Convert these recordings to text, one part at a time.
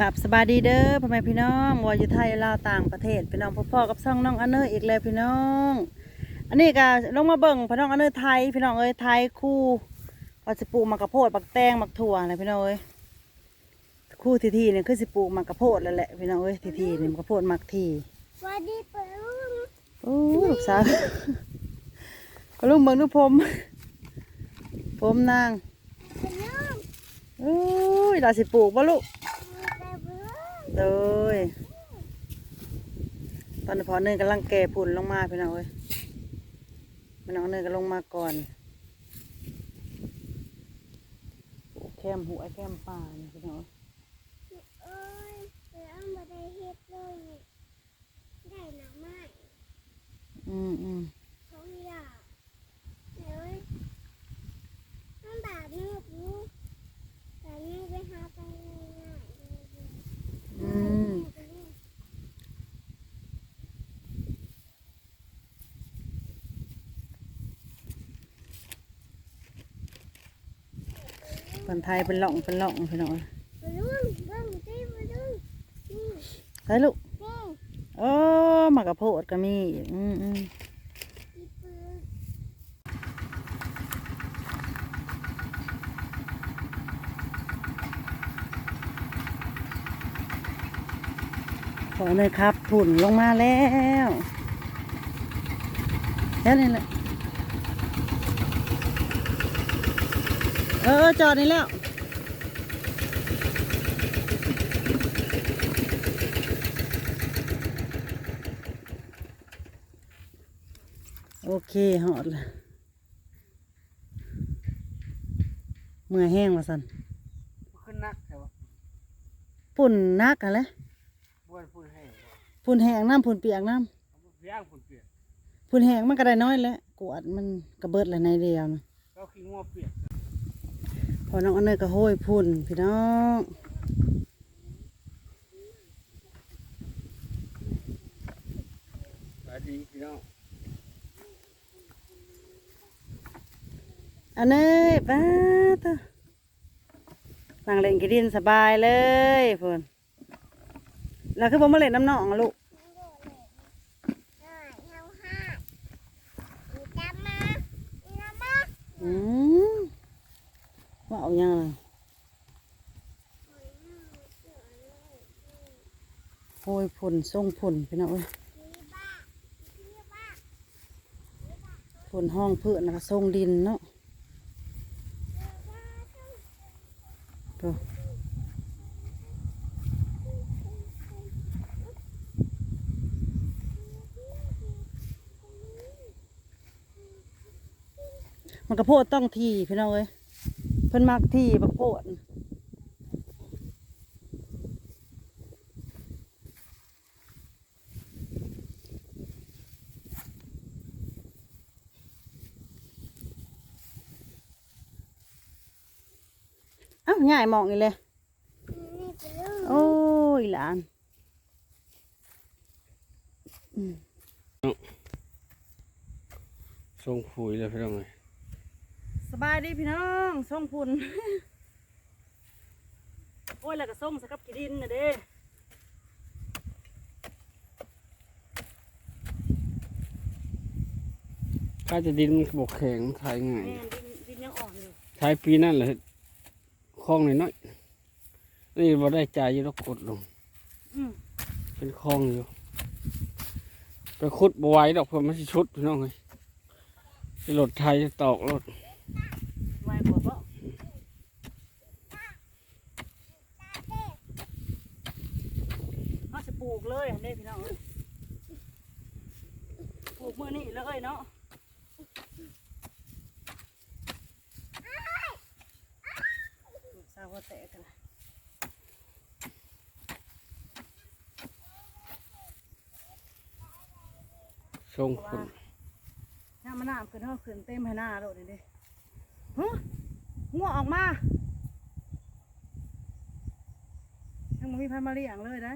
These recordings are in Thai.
กับสบายดีเด้อพ่อแม่พี่น้องวาอยู่ไทยลาวต่างประเทศพี่น้องพ่อๆกับซ่องน้องอันเนอร์อีกแล้วพี่น้อง อันนี้ก็ลงมาเบิ่งพี่น้องอันเนอร์ไทยพี่น้องเอ้ยไทยคู่ว่าสิปลูกมักกะโพดมักแตงมักถั่วอะไรพี่น้องเอ้ยคู่ทีทีเนี่ยคือสิปลูกมักกะโพดแล้วแหละพี่น้องเอ้ยทีทีเนี่ยมักกะโพดมักทีสวัสดีปะลุงโอ้ลูกสาวก็ลุงเบิ่งดูผมผมนางปะลุงโอ้ยดาสิปลูกบ่ลูกปะ ลุงเลยตอนนี้พอเนยกำลังแก่ผุ่นลงมาพี่น้องเอ้ยพี่น้องเนยก็ลงมาก่อนโอ้แคมหัวแคมป่านี่พี่น้องเอ้ยโอ้ยเสือมาได้เฮ็ดเลยได้หนักมากอืมอืม เขาอยากเดี๋ยวน้ำบาดมืดลูกแต่นี่ไปหาไปง่ายๆเลย อืม คนไทยเป็นหล่องเป็นหล่องพี่น้องเอ้ยปะลุงเบิ่งสิปะลุงนี่ใช่ลูกนี่โอ้หมากกระโพดก็มีอีกอืมอืมอีปืนขอเลยครับผุ่นลงมาแล้วแล้วนี่แหละ ออจอดนี่แล้วโอเคหอดละเมื่อแห้งมาสันขึ้นนักใช่ปะปุ่นนักอะไรบ้วนพูดให้ปุ่นแห้งน้ำปุ่นเปียกน้เพียงผุนเปียกำปุ่นแห้งมันก็ได้น้อยแล้วกวาดมันกระเบิดเลยในเดียวนะก็ขี้งัวเปียก พอน้องอันเนยก็โห้ยพุ่นพี่น้องสวัสดีพี่น้องอันเนยป้าตัวนั่งเล่นกีดินสบายเลยพุ่นแล้วคือผมมาเล่นน้ำหนองอะลูก ห้าเฮาห้าอีตามมาอีตามมา อืม ว่าเอายังล่ะโห้ยพุ่นส่งพุ่นพี่น้องเอ้ยอีบ้าอีบ้าพุ่นห้องเพื่อนแล้วก็ส่งดินเนาะมันกระโพดต้องทีพี่น้องเอ้ย เพิ่นมักทีบักโพดเอ้าง่ายมองอีเลยนี่เป็นลูกโอ้ยหลานทรงผุยเลยพี่น้องเลย สบายดีพี่น้องส่งพุ่นโอ้ยแล้วก็ส่งสกับกีดินนะเด้ข้าจะดินมันบกแข็งทายง่ายแม่นดินดินยังอ่อนอยู่ทายปีนั่นแหละคลองน้อยๆนี่บ่ได้จ่ายอยี่แล้วกดลง อืมเป็นคลองอยู่ ไปขุดบไหวดอกเพื่อมันสิชุดพี่น้องเลยสิรถไทยจะตอกรถ ไวกว่าบ่เขาจะปลูกเลยอันนี้พี่น้องเอ้ยปลูกมือนี่เลยเนาะปลูกซาวาแตกกันละทรงผุนน้ำมันน้ำขึ้นเท่าขึ้นเต็มให้หน้าโดดนี่ดิฮึ หัวออกมายังไม่มีพันมาเลี้ยงเลยได้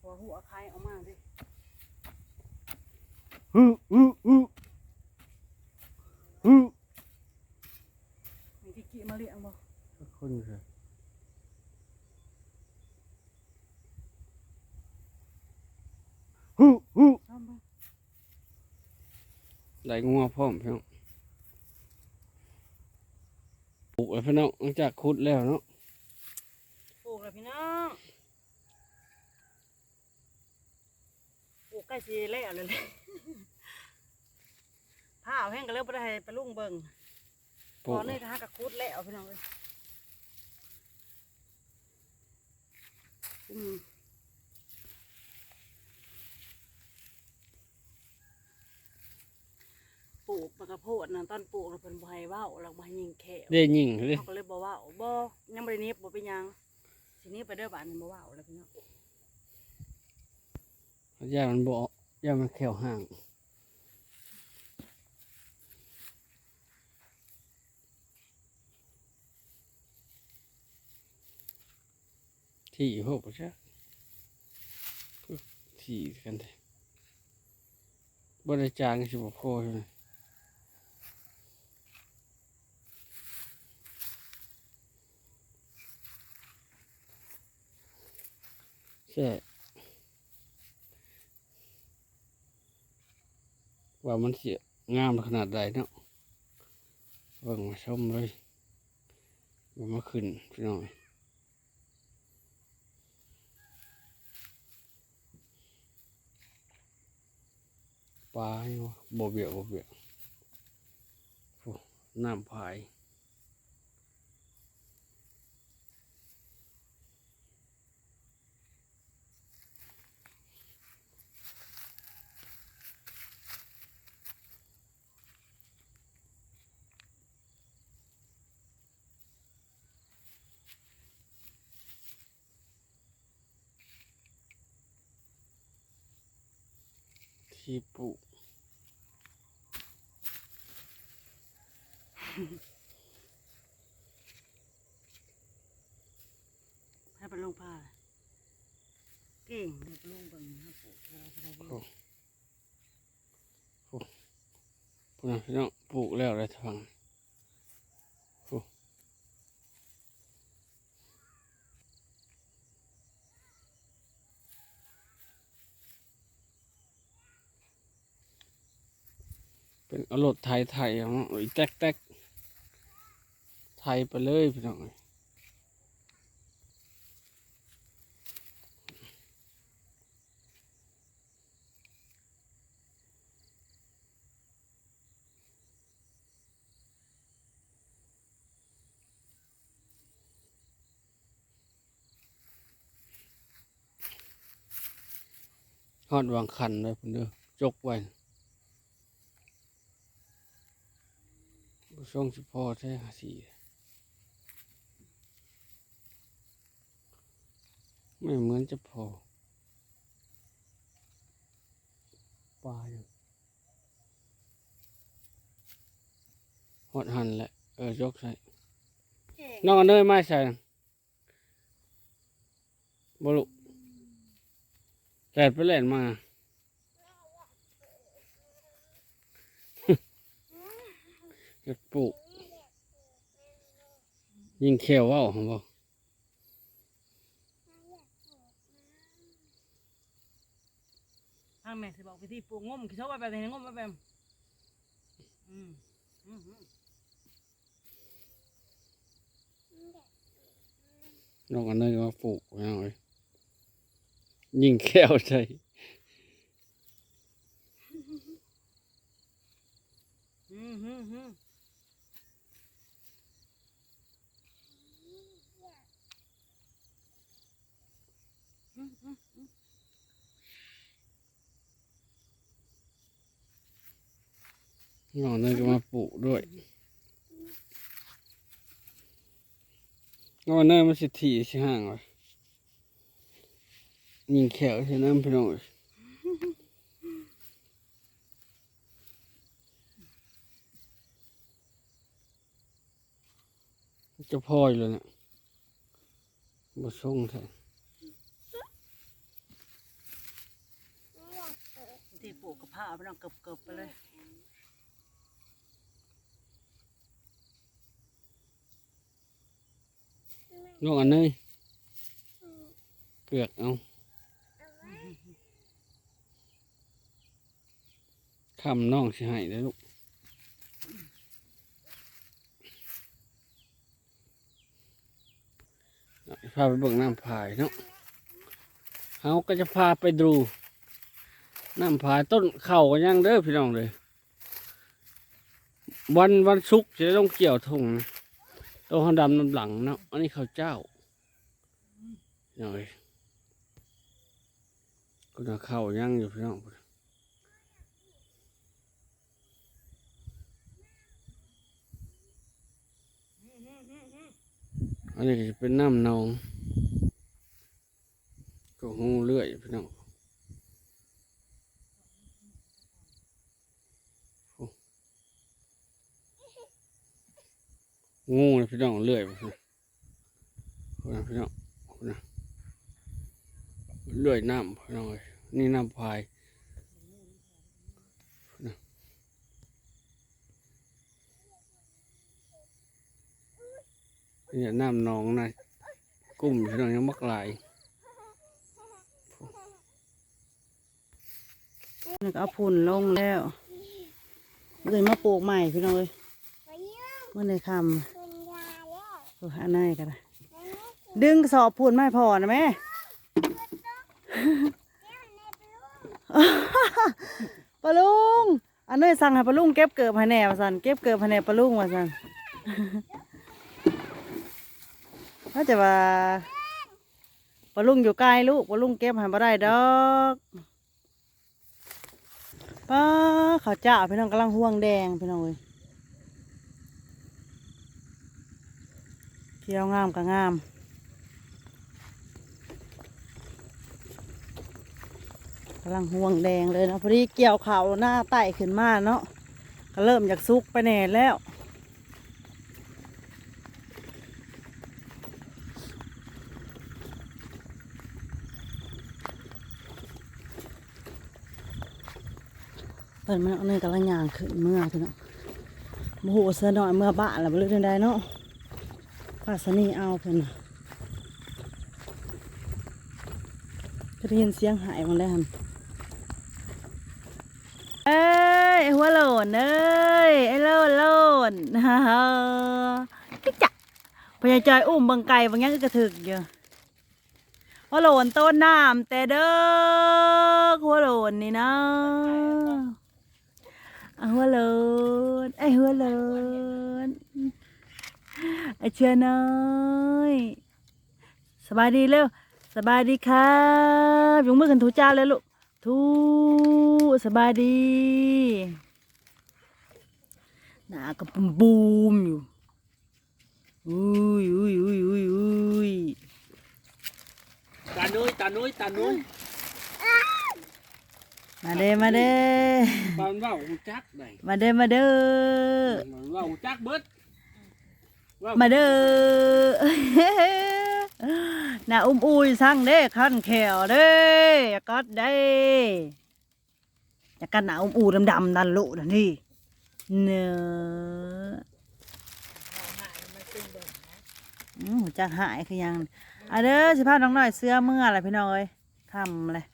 หัวหัวใครออกมาดิฮึฮึฮึฮึมีที่กี่มาเลี้ยงบ่คนใช่ฮู้ฮึได้งัวพร้อมเพียง ปลูกแล้วพี่น้องหลังจากขุดแล้วเนาะปลูกแล้วพี่น้องปลูกใกล้สีเล้วเลยเลยผ้าเอาแห้งก็เริ่มไปได้ไปลุ่งเบิ่งปลูตอนนี้ทหากระคุดแล้วพี่น้องเลยอืม ลูกปลากระโพดนะตอนปลูกเราเป็นบ่ให้เว้าเราบ่ให้ยิงแขวได้ยิงเลยเขาก็เลยบอกว่าบ่ยังบ่ได้หนิบบ่เป็นหยังทีนี้ไปเด้อบ้านนี่บ่ว่าแล้วพี่น้องย่ามันบ่ย่ามันแขวห่างที่พวกประชาที่กันเลยบริจางสิบพอใช่ไหม ใช่ว่ามันเสียงามขนาดใดเนาะเบิ่งมาชมเลยว่ามาขึ้นพี่น้องปลาอยู่บ่เบียบ่เบียโอ้น้ำพาย ที่ปลูกให้ไปลงผ้าเก่งเด็กลุงเบิ่งนะปลูกอะไรก็ได้ดีโอ้พุ่นน่ะพี่น้องปลูกแล้วได้ทางโอ้ เป็นอรถไทยไทยเอามาอีแตกแตกไทยไปเลยพี่น้องเอ้ยฮอดวางคันเลยพุ่นเด้อจกไว้ ช่วงสิพอแท้หาสีไม่เหมือนจะพอปลาอยู่ฮอดหันแหละ เออยกใส่เก่งน้องอันเนยไม่ใส่นะบลุแลดไปแลดมา เก็บปลูก ยิงเขียวว่าวของบ่ทางแม่สิบอกวิธีปลูกงมขี้เท่าไปแบบนี้งมไปแบบอืมอืมอืมน้องอันเนยก็มาปลูกไว้หน่อยยิงแขีวใส่อืมอืมอืม อืมอืมน้องอันเนก็มาปลูกด้วยนองอันเนยมันสิถี่สิห่างวะยิงแขวใส่น้ำพี่น้องจะพอยเลยเนี่ยบ่ส่งใช่ วิธีปลูกกับผ้าไปน้องเกือบๆไปเลยน้องอันเนยเปลือกเอาคำน้องสิให้ได้ลูกพาไปเบิ่งน้ำพายเนาะเขาก็จะพาไปดู น้ำพายต้นเข่ากันยังเด้อพี่น้องเลย วันวันศุกร์จะต้องเกี่ยวทงตัวหดำน้ำหลังเนาะอันนี้ข้าวเจ้าหน่อยก็จะเข้ายังอยู่พี่น้องอันนี้จะเป็นน้ำนอง ก็หูเลื่อยพี่น้อง งูนะพี่น้องเลื่อยพี่น้องโอ้นะพี่น้องนะเลื่อยน้ำพี่น้องเอ้ยนี่น้ำพายนะนี่น้ำนองนะกุ้มพี่น้องยังมักหลายนี่ก็เอาพุ่นลงแล้วเลยมาปลูกใหม่พี่น้องเลย เยี่ยมเมื่อในคคุณยายแล้วำอันนั้นก็ได้ไปเยี่ยมดึงกระสอบพุ่นไม่พอนะแม่ปลาลุงอันนี้สั่งให้ปลาลุงเก็บเกิบให้แหน่มาสั่นเก็บเกิบให้แหน่ปลาลุงมาสั่นถ้าจะว่าปลาลุงอยู่ไกลลูกปลาลุงเก็บให้บ่ได้ดอกป้าข้าวเจ้าพี่น้องกำลังห่วงแดงพี่น้องเอ้ย เที่ยวงามก็งามกำลังห่วงแดงเลยเนาะพอดีเกี่ยวเขาหน้าไต่ขึ้นมาเนาะก็เริ่มจากซุกไปแน่แล้วเปิดมันเอาเนยกำลังย่างขึ้นเมื่อพี่เนาะโมโหเสือหน่อยเมื่อบ้านแล้วบ่เลือกได้เนาะ ป้าสนีเอาเพิ่นน่ะก็ได้ยินเสียงหายมาแล้วหั่นเอ้ยหัวโลนเอ้ยไอ้โลนโหลนฮ่าฮ่ากิ๊กจักพญาจอยอุ้มบังไก่บางอย่างก็กระถึกอยู่หัวโลนต้นน้ำแต่เด้อหัวโลนนี่นะอะหัวโลนไอ้หัวโหลน ไอ้เชื่อน้อยสบายดีเร็วสบายดีครับยกมือขึ้นถูจ้าเลยลูกทูสบายดีหน้าก็ปุ่มบูมอยู่อุ้ยอุ้ยอุ้ยอุ้ยอุ้ยตานุ้ยตานุ้ยตานุ้ยมาเด้มาเด้ตอนว่าหูจักได้มาเด้มาเด้อมันว่าหูจักเบิดว่า มาเด้อน้าอุ้มอุ้ยสั่งเด้ขั้นแขวเด้อยากัดได้อย่ากัดหน้าอุ้มอุ้ยดำๆนั่นลูกนั่นนี่เนื้ออืมจะหายคือยังอะเด้อสิพาน้องหน่อยเสื้อเมื่ออะไรพี่น้อยคำเลย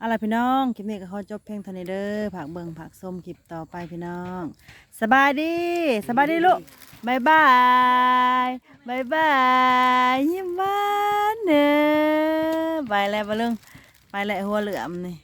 อะไรพี่น้อง คลิปนี้ก็ขอจบเพียงเท่านี้เด้อผักเบิงผักส้มคลิปต่อไปพี่น้อง สบายดี สบายดีลูกบายบายบายบายยิ้มหวานเนอไปแล้วบะลุงไปแล้วหัวเหลือมนี่